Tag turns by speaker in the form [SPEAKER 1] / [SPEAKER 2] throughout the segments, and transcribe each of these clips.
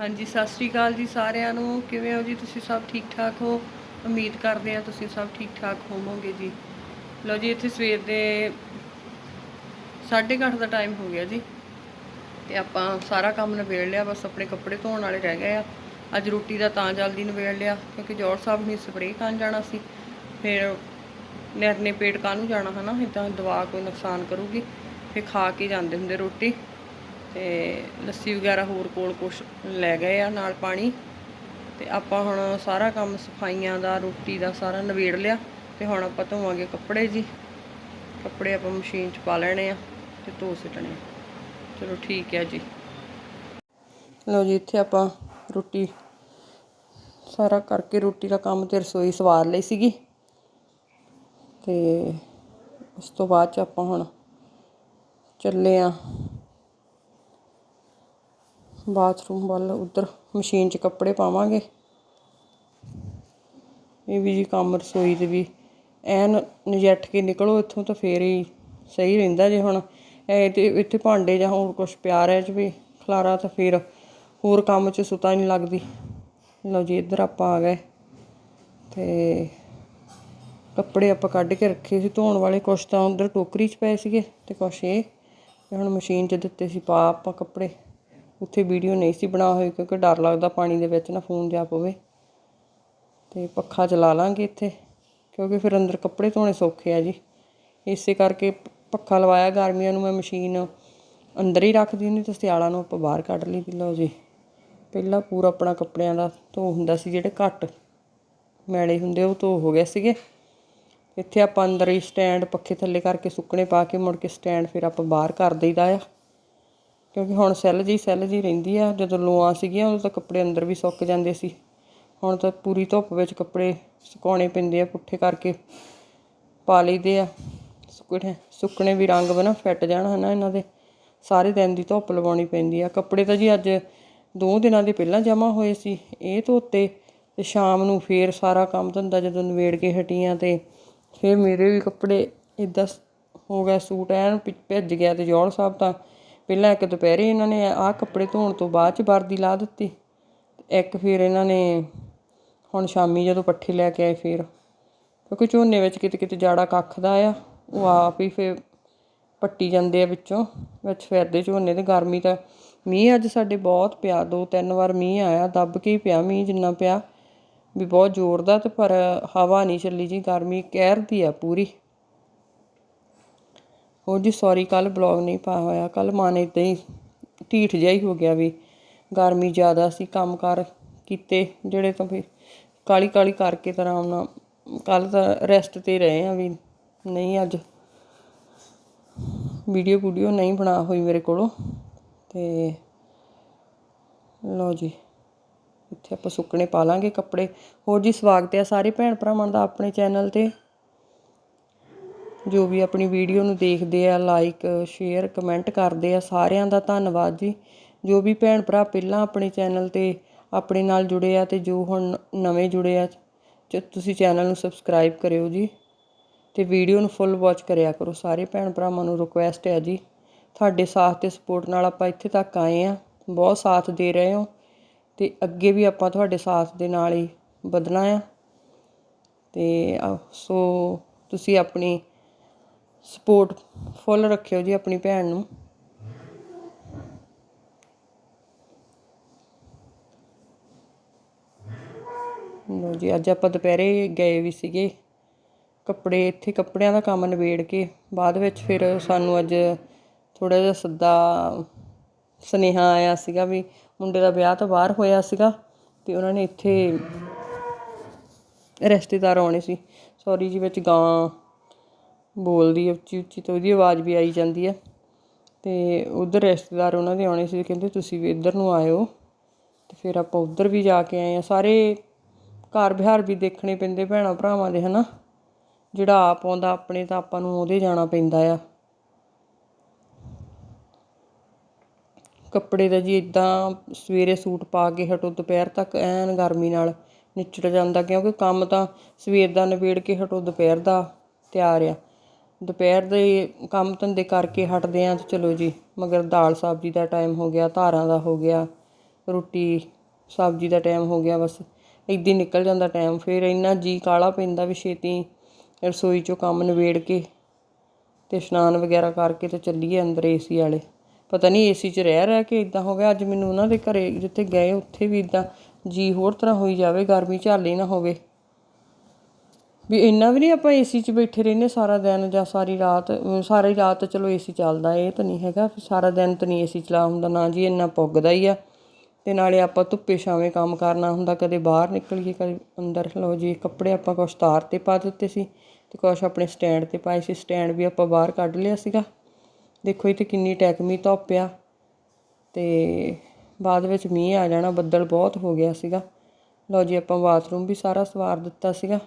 [SPEAKER 1] ਹਾਂਜੀ, ਸਤਿ ਸ੍ਰੀ ਅਕਾਲ ਜੀ ਸਾਰਿਆਂ ਨੂੰ। ਕਿਵੇਂ ਹੋ ਜੀ? ਤੁਸੀਂ ਸਭ ਠੀਕ ਠਾਕ ਹੋ? ਉਮੀਦ ਕਰਦੇ ਆ ਤੁਸੀਂ ਸਭ ਠੀਕ ਠਾਕ ਹੋਵੋਗੇ ਜੀ। ਲਓ ਜੀ, ਇੱਥੇ ਸਵੇਰ ਦੇ 8:30 ਦਾ ਟਾਈਮ ਹੋ ਗਿਆ ਜੀ। ਤੇ ਆਪਾਂ ਸਾਰਾ ਕੰਮ ਨਿਬੇੜ ਲਿਆ, ਬਸ ਆਪਣੇ ਕੱਪੜੇ ਧੋਣ ਵਾਲੇ ਰਹਿ ਗਏ ਆ। ਅੱਜ ਰੋਟੀ ਦਾ ਤਾਂ ਜਲਦੀ ਨਿਬੇੜ ਲਿਆ, ਕਿਉਂਕਿ ਜੋੜ ਸਾਹਿਬ ਨੇ ਸਪਰੇਅ ਕਰਨ ਜਾਣਾ ਸੀ। ਫਿਰ ਨਿਰਨੇ ਪੇਟ ਕਾਹਨੂੰ ਜਾਣਾ, ਹਨਾ? ਇਦਾਂ ਦਵਾ ਕੋਈ ਨੁਕਸਾਨ ਕਰੂਗੀ, ਫਿਰ ਖਾ ਕੇ ਜਾਂਦੇ ਹੁੰਦੇ ਰੋਟੀ। ਤੇ ਲੱਸੀ ਵਗੈਰਾ ਹੋਰ ਕੋਲ ਕੁਛ ਲੈ ਗਏ ਆ ਨਾਲ ਪਾਣੀ। ਤੇ ਆਪਾਂ ਹੁਣ ਸਾਰਾ ਕੰਮ ਸਫਾਈਆਂ ਦਾ, ਰੋਟੀ ਦਾ ਸਾਰਾ ਨਵੇੜ ਲਿਆ। ਤੇ ਹੁਣ ਆਪਾਂ ਧੋਵਾਂਗੇ ਕੱਪੜੇ ਜੀ। ਕੱਪੜੇ ਆਪਾਂ ਮਸ਼ੀਨ 'ਚ ਪਾ ਲੈਣੇ ਆ ਤੇ ਧੋ ਸਿੱਟਣੇ ਆ। ਚਲੋ ਠੀਕ ਹੈ ਜੀ। ਲਓ ਜੀ, ਇੱਥੇ ਆਪਾਂ ਰੋਟੀ, ਸਾਰਾ ਕਰਕੇ ਰੋਟੀ ਦਾ ਕੰਮ ਤੇ ਰਸੋਈ ਸਵਾਰ ਲਈ ਸੀਗੀ। ਤੇ ਉਸ ਤੋਂ ਬਾਅਦ ਚ ਆਪਾਂ ਹੁਣ ਚੱਲੇ ਆ ਬਾਥਰੂਮ ਵੱਲ ਉਧਰ ਮਸ਼ੀਨ 'ਚ ਕੱਪੜੇ ਪਾਵਾਂਗੇ। ਇਹ ਵੀ ਜੀ ਕੰਮ ਰਸੋਈ ਦੇ ਵੀ। ਐਨ ਨਜੱਠ ਕੇ ਨਿਕਲੋ, ਇੱਥੋਂ ਤਾਂ ਫੇਰ ਹੀ ਸਹੀ ਰਹਿੰਦਾ ਜੇ ਹੁਣ। ਇਹ ਤੇ ਇੱਥੇ ਭਾਂਡੇ ਜਾਂ ਹੋਰ ਕੁਝ ਪਿਆ ਰਹਿ ਜਵੇ, ਖਲਾਰਾ ਤਾਂ ਫਿਰ ਹੋਰ ਕੰਮ 'ਚ ਸੁਤਾ ਨਹੀਂ ਲੱਗਦੀ। ਲਓ ਜੀ, ਇੱਧਰ ਆਪਾਂ ਆ ਗਏ। ਤੇ ਕੱਪੜੇ ਆਪਾਂ ਕੱਢ ਕੇ ਰੱਖੇ ਸੀ, ਧੋਣ ਵਾਲੇ ਕੁਛ ਤਾਂ ਉਧਰ ਟੋਕਰੀ 'ਚ ਪਏ ਸੀਗੇ ਤੇ ਕੁਛ ਇਹ। ਹੁਣ ਮਸ਼ੀਨ 'ਚ ਦਿੱਤੇ ਸੀ ਪਾ ਆਪਾਂ ਕੱਪੜੇ। ਉੱਥੇ ਵੀਡੀਓ ਨਹੀਂ ਸੀ ਬਣਾ ਹੋਈ ਕਿਉਂਕਿ ਡਰ ਲੱਗਦਾ ਪਾਣੀ ਦੇ ਵਿੱਚ ਨਾ ਫੋਨ ਜਾ ਪਵੇ। ਤੇ ਪੱਖਾ ਚਲਾ ਲਾਂਗੇ ਇੱਥੇ, ਕਿਉਂਕਿ ਫਿਰ ਅੰਦਰ ਕੱਪੜੇ ਧੋਣੇ ਸੌਖੇ ਆ ਜੀ। ਇਸੇ ਕਰਕੇ ਪੱਖਾ ਲਵਾਇਆ ਗਰਮੀਆਂ ਨੂੰ ਮੈਂ ਮਸ਼ੀਨ ਅੰਦਰ ਹੀ ਰੱਖਦੀ ਹੁੰਦੀ ਤੇ ਸਿਆਲਾਂ ਨੂੰ ਆਪਾਂ ਬਾਹਰ ਕੱਢ ਲਈ ਲਓ ਜੀ, ਪਹਿਲਾਂ ਪੂਰਾ ਆਪਣਾ ਕੱਪੜਿਆਂ ਦਾ ਧੋ ਹੁੰਦਾ ਸੀ ਜਿਹੜੇ ਘੱਟ ਮੈਲੇ ਹੁੰਦੇ, ਉਹ ਧੋ ਹੋ ਗਏ ਸੀਗੇ। ਇੱਥੇ ਆਪਾਂ ਅੰਦਰ ਹੀ ਸਟੈਂਡ ਪੱਖੇ ਥੱਲੇ ਕਰਕੇ ਸੁੱਕਣੇ ਪਾ ਕੇ ਮੁੜ ਕੇ ਸਟੈਂਡ ਫਿਰ ਆਪਾਂ ਬਾਹਰ ਕਰ ਦਈਦਾ ਆ। ਕਿਉਂਕਿ ਹੁਣ ਸੈੱਲ ਜੀ ਸੈੱਲ ਜੀ ਰਹਿੰਦੀ ਆ, ਜਦੋਂ ਲੋਆਂ ਸੀਗੀਆਂ, ਉਦੋਂ ਤਾਂ ਕੱਪੜੇ ਅੰਦਰ ਵੀ ਸੁੱਕ ਜਾਂਦੇ ਸੀ। ਹੁਣ ਤਾਂ ਪੂਰੀ ਧੁੱਪ ਵਿੱਚ ਕੱਪੜੇ ਸੁਕਾਉਣੇ ਪੈਂਦੇ ਆ, ਪੁੱਠੇ ਕਰਕੇ ਪਾ ਲਈਦੇ ਆ। ਸੁੱਕਣੇ ਸੁੱਕਣੇ ਵੀ ਰੰਗ ਬਣਾ, ਫਿੱਟ ਜਾਣ ਹਨਾ ਇਹਨਾਂ ਦੇ। ਸਾਰੇ ਦਿਨ ਦੀ ਧੁੱਪ ਲਵਾਉਣੀ ਪੈਂਦੀ ਆ। ਕੱਪੜੇ ਤਾਂ ਜੀ ਅੱਜ ਦੋ ਦਿਨਾਂ ਦੇ ਪਹਿਲਾਂ ਜਮਾ ਹੋਏ ਸੀ, ਇਹ ਧੋਤੇ ਤੇ ਸ਼ਾਮ ਨੂੰ ਫੇਰ ਸਾਰਾ ਕੰਮ ਧੰਦਾ ਜਦੋਂ ਨਵੇੜ ਕੇ ਹਟੀਆਂ ਤੇ ਫੇਰ ਮੇਰੇ ਵੀ ਕੱਪੜੇ ਇਦਾਂ ਹੋ ਗਿਆ ਸੂਟ ਐਨ ਭਿ- ਭਿੱਜ ਗਿਆ ਤੇ ਜੋੜ ਸਾਹਿਬ ਤਾਂ ਪਹਿਲਾਂ ਇੱਕ ਦੁਪਹਿਰੇ ਇਹਨਾਂ ਨੇ ਆਹ ਕੱਪੜੇ ਧੋਣ ਤੋਂ ਬਾਅਦ ਚ ਵਰਦੀ ਲਾ ਦਿੱਤੀ। ਇੱਕ ਫਿਰ ਇਹਨਾਂ ਨੇ ਹੁਣ ਸ਼ਾਮੀ ਜਦੋਂ ਪੱਠੇ ਲੈ ਕੇ ਆਏ ਫਿਰ, ਕਿਉਂਕਿ ਝੋਨੇ ਵਿੱਚ ਕਿਤੇ ਕਿਤੇ ਜਾੜਾ ਕੱਖ ਦਾ ਆ, ਉਹ ਆਪ ਹੀ ਫਿਰ ਪੱਟੀ ਜਾਂਦੇ ਆ ਵਿੱਚੋਂ, ਵਿੱਚ ਫਿਰਦੇ ਝੋਨੇ ਤੇ ਗਰਮੀ ਤਾਂ ਮੀਂਹ ਅੱਜ ਸਾਡੇ ਬਹੁਤ ਪਿਆ, ਦੋ ਤਿੰਨ ਵਾਰ ਮੀਂਹ ਆਇਆ, ਦੱਬ ਕੇ ਹੀ ਪਿਆ ਮੀਂਹ ਜਿੰਨਾ ਪਿਆ, ਵੀ ਬਹੁਤ ਜ਼ੋਰ ਦਾ ਤੇ ਪਰ ਹਵਾ ਨਹੀਂ ਚੱਲੀ ਜੀ, ਗਰਮੀ ਕਹਿਰ ਦੀ ਆ ਪੂਰੀ। ਉਹ ਜੀ ਸੌਰੀ ਕੱਲ ਬਲੌਗ ਨਹੀਂ ਪਾਇਆ ਹੋਇਆ। ਕੱਲ ਮਨ ਇਦਾਂ ਹੀ ਢੀਠ ਜਿਹਾ ਹੀ ਹੋ ਗਿਆ ਵੀ ਗਰਮੀ ਜ਼ਿਆਦਾ ਸੀ ਕੰਮਕਾਰ ਕੀਤੇ, ਜਿਹੜੇ ਤਾਂ ਫਿਰ ਕਾਲੀ ਕਾਲੀ ਕਰਕੇ ਤਾਂ ਆਰਾਮ ਨਾਲ ਕੱਲ ਤਾਂ ਰੈਸਟ ਤੇ ਰਹੇ ਆ ਵੀ ਨਹੀਂ ਅੱਜ। ਵੀਡੀਓ ਵੀਡੀਓ ਨਹੀਂ ਬਣਾ ਹੋਈ ਮੇਰੇ ਕੋਲੋਂ ਤੇ ਲਓ ਜੀ, ਇੱਥੇ ਆਪਾਂ ਸੁੱਕਣੇ ਪਾ ਲਾਂਗੇ ਕੱਪੜੇ। ਹੋਰ ਜੀ ਸਵਾਗਤ ਹੈ ਸਾਰੇ ਭੈਣ ਭਰਾਵਾਂ ਦਾ ਆਪਣੇ ਚੈਨਲ ਤੇ। ਜੋ ਵੀ ਆਪਣੀ ਵੀਡੀਓ ਨੂੰ ਦੇਖਦੇ ਆ ਲਾਈਕ ਸ਼ੇਅਰ ਕਮੈਂਟ ਕਰਦੇ ਆ, ਸਾਰਿਆਂ ਦਾ ਧੰਨਵਾਦ ਜੀ। ਜੋ ਵੀ ਭੈਣ ਭਰਾ ਪਹਿਲਾਂ ਆਪਣੇ ਚੈਨਲ ਤੇ ਆਪਣੇ ਨਾਲ ਜੁੜੇ ਆ ਤੇ ਜੋ ਹੁਣ ਨਵੇਂ ਜੁੜੇ ਆ, ਚ- ਤੁਸੀਂ ਚੈਨਲ ਨੂੰ ਸਬਸਕ੍ਰਾਈਬ ਕਰਿਓ ਜੀ ਤੇ ਵੀਡੀਓ ਨੂੰ ਫੁੱਲ ਵਾਚ ਕਰਿਆ ਕਰੋ। ਸਾਰੇ ਭੈਣ ਭਰਾਵਾਂ ਨੂੰ ਰਿਕੁਐਸਟ ਹੈ ਜੀ। ਤੁਹਾਡੇ ਸਾਥ ਤੇ ਸਪੋਰਟ ਨਾਲ ਆਪਾਂ ਇੱਥੇ ਤੱਕ ਆਏ ਆ। ਬਹੁਤ ਸਾਥ ਦੇ ਰਹੇ ਹੋ ਤੇ ਅੱਗੇ ਵੀ ਆਪਾਂ ਤੁਹਾਡੇ ਸਾਥ ਦੇ ਨਾਲ ਹੀ ਵਧਣਾ ਆ। ਤੇ ਸੋ ਤੁਸੀਂ ਆਪਣੀ ਸਪੋਰਟ ਫੁੱਲ ਰੱਖਿਓ ਜੀ ਆਪਣੀ ਭੈਣ ਨੂੰ। ਲੋ ਜੀ, ਅੱਜ ਆਪਾਂ ਦੁਪਹਿਰੇ ਗਏ ਵੀ ਸੀਗੇ। ਕੱਪੜੇ, ਇੱਥੇ ਕੱਪੜਿਆਂ ਦਾ ਕੰਮ ਨਿਬੇੜ ਕੇ ਬਾਅਦ ਵਿੱਚ ਫਿਰ ਸਾਨੂੰ ਅੱਜ ਥੋੜਾ ਜਿਹਾ ਸੱਦਾ, ਸੁਨੇਹਾ ਆਇਆ ਸੀਗਾ ਵੀ ਮੁੰਡੇ ਦਾ ਵਿਆਹ ਤਾਂ ਬਾਹਰ ਹੋਇਆ ਸੀਗਾ ਤੇ ਉਹਨਾਂ ਨੇ ਇੱਥੇ ਰਿਸ਼ਤੇਦਾਰ ਆਉਣੇ ਸੀ। ਸੌਰੀ ਜੀ, ਵਿੱਚ ਗਾਂ ਬੋਲਦੀ ਹੈ ਉੱਚੀ ਉੱਚੀ ਤਾਂ ਉਹਦੀ ਆਵਾਜ਼ ਵੀ ਆਈ ਜਾਂਦੀ ਹੈ ਅਤੇ ਉੱਧਰ ਰਿਸ਼ਤੇਦਾਰ ਉਹਨਾਂ ਦੇ ਆਉਣੇ ਸੀ, ਕਹਿੰਦੇ ਤੁਸੀਂ ਵੀ ਇੱਧਰ ਨੂੰ ਆਇਓ। ਅਤੇ ਫਿਰ ਆਪਾਂ ਉੱਧਰ ਵੀ ਜਾ ਕੇ ਆਏ ਆ। ਸਾਰੇ ਘਰ ਵਿਹਾਰ ਵੀ ਦੇਖਣੇ ਪੈਂਦੇ ਭੈਣਾਂ ਭਰਾਵਾਂ ਦੇ, ਹਨਾ? ਜਿਹੜਾ ਆਪ ਆਉਂਦਾ, ਆਪਣੇ ਤਾਂ ਆਪਾਂ ਨੂੰ ਉਹਦੇ ਜਾਣਾ ਪੈਂਦਾ ਆ। ਕੱਪੜੇ ਦਾ ਜੀ ਇਦਾਂ ਸਵੇਰੇ ਸੂਟ ਪਾ ਕੇ ਹਟੋ, ਦੁਪਹਿਰ ਤੱਕ ਐਨ ਗਰਮੀ ਨਾਲ ਨਿਚੜ ਜਾਂਦਾ, ਕਿਉਂਕਿ ਕੰਮ ਤਾਂ ਸਵੇਰ ਦਾ ਨਿਬੇੜ ਕੇ ਹਟੋ, ਦੁਪਹਿਰ ਦਾ ਤਿਆਰ ਆ। ਦੁਪਹਿਰ ਦੇ ਕੰਮ ਧੰਦੇ ਕਰਕੇ ਹਟਦੇ ਹਾਂ ਤੇ ਚਲੋ ਜੀ, ਮਗਰ ਦਾਲ ਸਬਜ਼ੀ ਦਾ ਟਾਈਮ ਹੋ ਗਿਆ, ਧਾਰਾਂ ਦਾ ਹੋ ਗਿਆ, ਰੋਟੀ ਸਬਜ਼ੀ ਦਾ ਟਾਈਮ ਹੋ ਗਿਆ, ਬਸ ਇੱਦਾਂ ਹੀ ਨਿਕਲ ਜਾਂਦਾ ਟਾਈਮ ਫਿਰ ਇੰਨਾ ਜੀ ਕਾਲਾ ਪੈਂਦਾ ਵੀ ਛੇਤੀ ਰਸੋਈ ਚੋਂ ਕੰਮ ਨਿਬੇੜ ਕੇ ਅਤੇ ਇਸ਼ਨਾਨ ਵਗੈਰਾ ਕਰਕੇ ਤੇ ਚੱਲੀਏ ਅੰਦਰ ਏਸੀ ਵਾਲੇ। ਪਤਾ ਨਹੀਂ ਏਸੀ 'ਚ ਰਹਿ ਰਹਿ ਕੇ ਇਦਾਂ ਹੋ ਗਿਆ, ਅੱਜ ਮੈਨੂੰ ਉਹਨਾਂ ਦੇ ਘਰੇ ਜਿੱਥੇ ਗਏ, ਉੱਥੇ ਵੀ ਇਦਾਂ ਜੀ ਹੋਰ ਤਰ੍ਹਾਂ ਹੋਈ ਜਾਵੇ, ਗਰਮੀ ਝੱਲ ਹੀ ਨਾ ਹੋਵੇ। ਵੀ ਇੰਨਾ ਵੀ ਨਹੀਂ ਆਪਾਂ ਏਸੀ 'ਚ ਬੈਠੇ ਰਹਿੰਦੇ, ਸਾਰਾ ਦਿਨ ਜਾਂ ਸਾਰੀ ਰਾਤ ਸਾਰੀ ਰਾਤ ਤਾਂ ਚਲੋ ਏਸੀ ਚੱਲਦਾ, ਇਹ ਤਾਂ ਨਹੀਂ ਹੈਗਾ, ਵੀ ਸਾਰਾ ਦਿਨ ਤਾਂ ਨਹੀਂ ਏਸੀ ਚਲਾ ਹੁੰਦਾ, ਨਾ ਜੀ ਇੰਨਾ ਪੁੱਗਦਾ ਹੀ ਆ। ਤੇ ਨਾਲੇ ਆਪਾਂ ਧੁੱਪੇ ਛਾਵੇਂ ਕੰਮ ਕਰਨਾ ਹੁੰਦਾ, ਕਦੇ ਬਾਹਰ ਨਿਕਲੀਏ, ਕਦੇ ਅੰਦਰ, ਲਓ ਜੀ ਕੱਪੜੇ ਆਪਾਂ ਕੁਛ ਤਾਰ ਤੇ ਪਾ ਦਿੱਤੇ ਸੀ ਤੇ ਕੁਛ ਆਪਣੇ ਸਟੈਂਡ ਤੇ ਪਾਏ ਸੀ, ਸਟੈਂਡ ਵੀ ਆਪਾਂ ਬਾਹਰ ਕੱਢ ਲਿਆ ਸੀਗਾ। ਦੇਖੋ ਇਹ ਇੱਥੇ ਕਿੰਨੀ ਟੈਕਮੀ ਧੁੱਪ ਆ ਤੇ ਬਾਅਦ ਵਿੱਚ ਮੀਂਹ ਆ ਜਾਣਾ, ਬੱਦਲ ਬਹੁਤ ਹੋ ਗਿਆ ਸੀਗਾ। ਲਓ ਜੀ ਆਪਾਂ ਬਾਥਰੂਮ ਵੀ ਸਾਰਾ ਸਵਾਰ ਦਿੱਤਾ ਸੀਗਾ।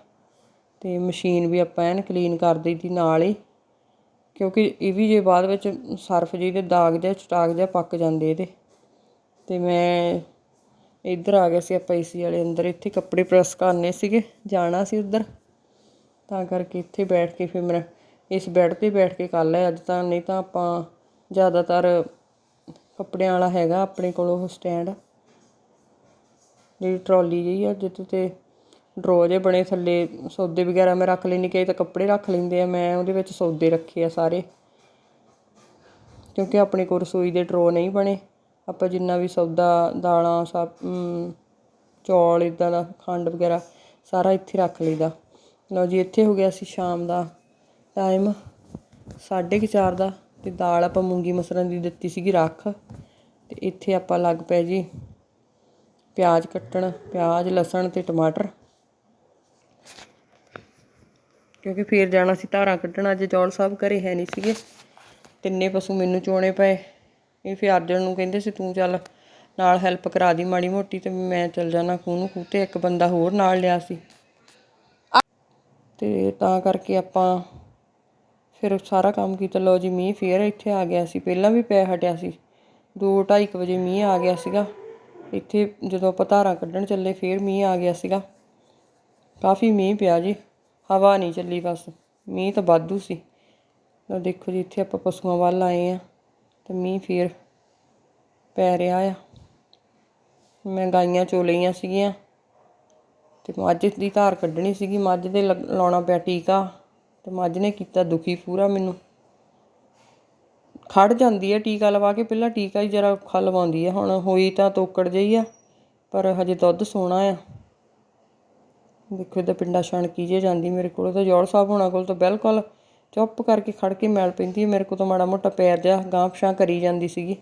[SPEAKER 1] ਅਤੇ ਮਸ਼ੀਨ ਵੀ ਆਪਾਂ ਐਨ ਕਲੀਨ ਕਰ ਦਿੱਤੀ ਨਾਲ ਹੀ, ਕਿਉਂਕਿ ਇਹ ਵੀ ਜੇ ਬਾਅਦ ਵਿੱਚ ਸਰਫ ਜੀ ਦੇ ਦਾਗ ਜਿਹਾ, ਚਟਾਕ ਜਿਹਾ ਪੱਕ ਜਾਂਦੇ ਇਹਦੇ। ਅਤੇ ਮੈਂ ਇੱਧਰ ਆ ਗਿਆ ਸੀ ਆਪਾਂ ਏਸੀ ਵਾਲੇ ਅੰਦਰ, ਇੱਥੇ ਕੱਪੜੇ ਪ੍ਰੈਸ ਕਰਨੇ ਸੀਗੇ, ਜਾਣਾ ਸੀ ਉੱਧਰ। ਤਾਂ ਕਰਕੇ ਇੱਥੇ ਬੈਠ ਕੇ ਫਿਰ ਮੈਂ ਇਸ ਬੈੱਡ ਤੇ ਬੈਠ ਕੇ ਕਰ ਲਿਆ। ਅੱਜ ਤਾਂ ਨਹੀਂ ਤਾਂ ਆਪਾਂ ਜ਼ਿਆਦਾਤਰ ਕੱਪੜਿਆਂ ਵਾਲਾ ਹੈਗਾ ਆਪਣੇ ਕੋਲ ਉਹ ਸਟੈਂਡ, ਜਿਹੜੀ ਟਰਾਲੀ ਜਿਹੀ ਆ, ਜਿੱਥੇ ਤੇ ਡਰੋ ਜਿਹੇ ਬਣੇ ਥੱਲੇ ਸੌਦੇ ਵਗੈਰਾ ਮੈਂ ਰੱਖ ਲੈਂਦੀ, ਕਈ ਤਾਂ ਕੱਪੜੇ ਰੱਖ ਲੈਂਦੇ ਆ, ਮੈਂ ਉਹਦੇ ਵਿੱਚ ਸੌਦੇ ਰੱਖੇ ਆ ਸਾਰੇ। ਕਿਉਂਕਿ ਆਪਣੇ ਕੋਲ ਰਸੋਈ ਦੇ ਡਰੋਅ ਨਹੀਂ ਬਣੇ। ਆਪਾਂ ਜਿੰਨਾ ਵੀ ਸੌਦਾ, ਦਾਲਾਂ, ਸਭ ਚੌਲ ਇਦਾਂ ਦਾ, ਖੰਡ ਵਗੈਰਾ ਸਾਰਾ ਇੱਥੇ ਰੱਖ ਲਈਦਾ। ਲਓ ਜੀ, ਇੱਥੇ ਹੋ ਗਿਆ ਸੀ ਸ਼ਾਮ ਦਾ ਟਾਈਮ 4:30 ਦਾ, ਤੇ ਦਾਲ ਆਪਾਂ ਮੂੰਗੀ ਮਸਰਾਂ ਦੀ ਦਿੱਤੀ ਸੀਗੀ ਰੱਖ। ਤੇ ਇੱਥੇ ਆਪਾਂ ਲੱਗ ਪਏ ਜੀ, ਪਿਆਜ਼ ਕੱਟਣ, ਪਿਆਜ਼, ਲਸਣ ਤੇ ਟਮਾਟਰ। ਕਿਉਂਕਿ ਫੇਰ ਜਾਣਾ ਸੀ ਧਾਰਾਂ ਕੱਢਣ, ਅੱਜ ਜੌਲ ਸਾਹਿਬ ਘਰੇ ਹੈ ਨਹੀਂ ਸੀਗੇ। ਤਿੰਨੇ ਪਸ਼ੂ ਮੈਨੂੰ ਚੋਣੇ ਪਏ। ਇਹ ਫਿਰ ਅਰਜਨ ਨੂੰ ਕਹਿੰਦੇ ਸੀ, ਤੂੰ ਚੱਲ ਨਾਲ ਹੈਲਪ ਕਰਾ ਦੀ ਮਾੜੀ ਮੋਟੀ ਤੇ ਮੈਂ ਚੱਲ ਜਾਣਾ ਖੂਹ ਨੂੰ, ਖੂਹ ਤੇ ਇੱਕ ਬੰਦਾ ਹੋਰ ਨਾਲ ਲਿਆ ਸੀ। ਤੇ ਤਾਂ ਕਰਕੇ ਆਪਾਂ ਫਿਰ ਸਾਰਾ ਕੰਮ ਕੀਤਾ। ਲਓ ਜੀ, ਮੀਂਹ ਫੇਰ ਇੱਥੇ ਆ ਗਿਆ ਸੀ। ਪਹਿਲਾਂ ਵੀ ਪੈ ਹਟਿਆ ਸੀ। 2:30 ਵਜੇ ਮੀਂਹ ਆ ਗਿਆ ਸੀਗਾ। ਇੱਥੇ ਜਦੋਂ ਆਪਾਂ ਧਾਰਾਂ ਕੱਢਣ ਚੱਲੇ, ਫੇਰ ਮੀਂਹ ਆ ਗਿਆ ਸੀਗਾ। ਕਾਫੀ ਮੀਂਹ ਪਿਆ ਜੀ। ਹਵਾ ਨਹੀਂ ਚੱਲੀ ਬਸ, ਮੀਂਹ ਤਾਂ ਵਾਧੂ ਸੀ। ਲਓ ਦੇਖੋ ਜੀ, ਇੱਥੇ ਆਪਾਂ ਪਸ਼ੂਆਂ ਵੱਲ ਆਏ ਆ ਤੇ ਮੀਂਹ ਫੇਰ ਪੈ ਰਿਹਾ ਆ। ਮੈਂ ਗਾਈਆਂ ਚੋ ਲਈਆਂ ਸੀਗੀਆਂ ਤੇ ਮੱਝ ਦੀ ਧਾਰ ਕੱਢਣੀ ਸੀਗੀ। ਮੱਝ ਦੇ ਲੱਗ- ਲਾਉਣਾ ਪਿਆ ਟੀਕਾ ਤੇ ਮੱਝ ਨੇ ਕੀਤਾ ਦੁਖੀ ਪੂਰਾ ਮੈਨੂੰ। ਖੜ ਜਾਂਦੀ ਹੈ ਟੀਕਾ ਲਵਾ ਕੇ, ਪਹਿਲਾਂ ਟੀਕਾ ਹੀ ਜਰਾ ਔਖਾ ਲਵਾਉਂਦੀ ਹੈ ਹੁਣ ਹੋਈ ਤਾਂ ਤੋਕੜ ਜਿਹੀ ਆ, ਪਰ ਹਜੇ ਦੁੱਧ ਸੋਣਾ ਆ। ਦੇਖੋ ਇਹਦਾ ਪਿੰਡਾ ਛਣਕੀ ਜੇ ਜਾਂਦੀ ਮੇਰੇ ਕੋਲ ਤਾਂ ਜੋੜ ਸਾਹਿਬ ਹੋਣਾ ਕੋਲ ਤਾਂ ਬਿਲਕੁਲ ਚੁੱਪ ਕਰਕੇ ਖੜ ਕੇ ਮੈਲ ਪੈਂਦੀ ਹੈ, ਮੇਰੇ ਕੋਲ ਤਾਂ ਮਾੜਾ ਮੋਟਾ ਪੈਰ ਜਿਹਾ ਗਾਂਹ ਪਛਾਂ ਕਰੀ ਜਾਂਦੀ ਸੀਗੀ।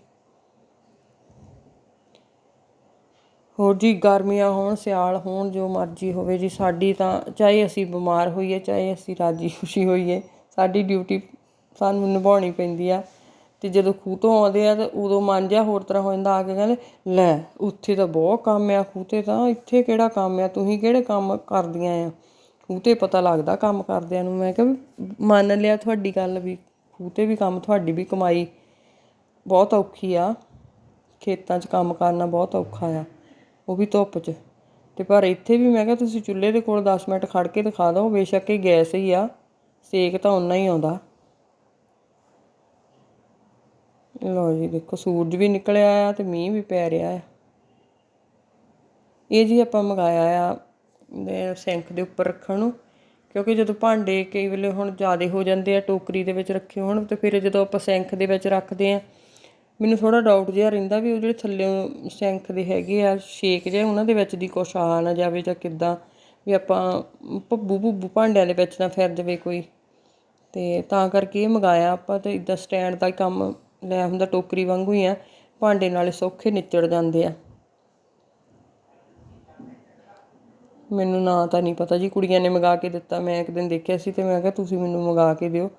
[SPEAKER 1] ਹੋਰ ਜੀ, ਗਰਮੀਆਂ ਹੋਣ, ਸਿਆਲ ਹੋਣ, ਜੋ ਮਰਜ਼ੀ ਹੋਵੇ ਜੀ, ਸਾਡੀ ਤਾਂ ਚਾਹੇ ਅਸੀਂ ਬਿਮਾਰ ਹੋਈਏ, ਚਾਹੇ ਅਸੀਂ ਰਾਜੀ ਖੁਸ਼ੀ ਹੋਈਏ, ਸਾਡੀ ਡਿਊਟੀ ਸਾਨੂੰ ਨਿਭਾਉਣੀ ਪੈਂਦੀ ਆ। ਅਤੇ ਜਦੋਂ ਖੂਹ ਤੋਂ ਆਉਂਦੇ ਆ ਤਾਂ ਉਦੋਂ ਮਨ ਜਿਹਾ ਹੋਰ ਤਰ੍ਹਾਂ ਹੋ ਜਾਂਦਾ, ਆ ਕੇ ਕਹਿੰਦੇ, ਲੈ, ਉੱਥੇ ਤਾਂ ਬਹੁਤ ਕੰਮ ਆ, ਖੂਹ ਤੇ ਤਾਂ ਇੱਥੇ ਕਿਹੜਾ ਕੰਮ ਆ, ਤੁਸੀਂ ਕਿਹੜੇ ਕੰਮ ਕਰਦੀਆਂ ਆ? ਖੂਹ ਤੇ ਪਤਾ ਲੱਗਦਾ ਕੰਮ ਕਰਦਿਆਂ ਨੂੰ। ਮੈਂ ਕਿਹਾ ਵੀ ਮੰਨ ਲਿਆ ਤੁਹਾਡੀ ਗੱਲ ਵੀ, ਖੂਹ ਤੇ ਵੀ ਕੰਮ, ਤੁਹਾਡੀ ਵੀ ਕਮਾਈ ਬਹੁਤ ਔਖੀ ਆ। ਖੇਤਾਂ 'ਚ ਕੰਮ ਕਰਨਾ ਬਹੁਤ ਔਖਾ ਆ, ਉਹ ਵੀ ਧੁੱਪ 'ਚ। ਤੇ ਪਰ ਇੱਥੇ ਵੀ ਮੈਂ ਕਿਹਾ ਤੁਸੀਂ ਚੁੱਲ੍ਹੇ ਦੇ ਕੋਲ 10 ਮਿੰਟ ਖੜ ਕੇ ਦਿਖਾ ਦਿਓ, ਬੇਸ਼ੱਕ ਇਹ ਗੈਸ ਹੀ ਆ, ਸੇਕ ਤਾਂ ਉਨਾ ਹੀ ਆਉਂਦਾ। ਲਓ ਜੀ, ਦੇਖੋ, ਸੂਰਜ ਵੀ ਨਿਕਲਿਆ ਆ ਤੇ ਮੀਂਹ ਵੀ ਪੈ ਰਿਹਾ ਆ। ਇਹ ਜੀ ਆਪਾਂ ਮੰਗਾਇਆ ਆ ਦੇ ਸਿੰਕ ਦੇ ਉੱਪਰ ਰੱਖਣ ਨੂੰ, ਕਿਉਂਕਿ ਜਦੋਂ ਭਾਂਡੇ ਕਈ ਵੇਲੇ ਹੁਣ ਜ਼ਿਆਦੇ ਹੋ ਜਾਂਦੇ ਆ, ਟੋਕਰੀ ਦੇ ਵਿੱਚ ਰੱਖੇ ਹੋਣ, ਤੇ ਫਿਰ ਜਦੋਂ ਆਪਾਂ ਸਿੰਕ ਦੇ ਵਿੱਚ ਰੱਖਦੇ ਆ, ਮੈਨੂੰ ਥੋੜਾ ਡਾਊਟ ਜਿਹਾ ਰਹਿੰਦਾ ਵੀ ਉਹ ਜਿਹੜੇ ਥੱਲੇ ਸਿੰਕ ਦੇ ਹੈਗੇ ਆ ਸ਼ੇਕ ਜਿਹਾ, ਉਹਨਾਂ ਦੇ ਵਿੱਚ ਦੀ ਕੁਛ ਆ ਨਾ ਜਾਵੇ ਜਾਂ ਕਿੱਦਾਂ, ਵੀ ਆਪਾਂ ਭੱਬੂ ਭੁੱਬੂ ਭਾਂਡਿਆਂ ਦੇ ਵਿੱਚ ਨਾ ਫਿਰ ਜਾਵੇ ਕੋਈ। ਤੇ ਤਾਂ ਕਰਕੇ ਇਹ ਮੰਗਾਇਆ ਆਪਾਂ ਤੇ ਇਦਾਂ ਸਟੈਂਡ ਦਾ ਹੀ ਕੰਮ ਲੈ ਹੁੰਦਾ ਟੋਕਰੀ ਵਾਂਗੂ ਹੀ ਆ, ਭਾਂਡੇ ਨਾਲੇ ਸੌਖੇ ਨਿਚੜ ਜਾਂਦੇ ਆ। ਮੈਨੂੰ ਨਾ ਤਾਂ ਨਹੀਂ ਪਤਾ ਜੀ, ਕੁੜੀਆਂ ਨੇ ਮੰਗਾ ਕੇ ਦਿੱਤਾ, ਮੈਂ ਇੱਕ ਦਿਨ ਦੇਖਿਆ ਸੀ ਤੇ ਮੈਂ ਕਿਹਾ ਤੁਸੀਂ ਮੈਨੂੰ ਮੰਗਾ ਕੇ ਦਿਓ।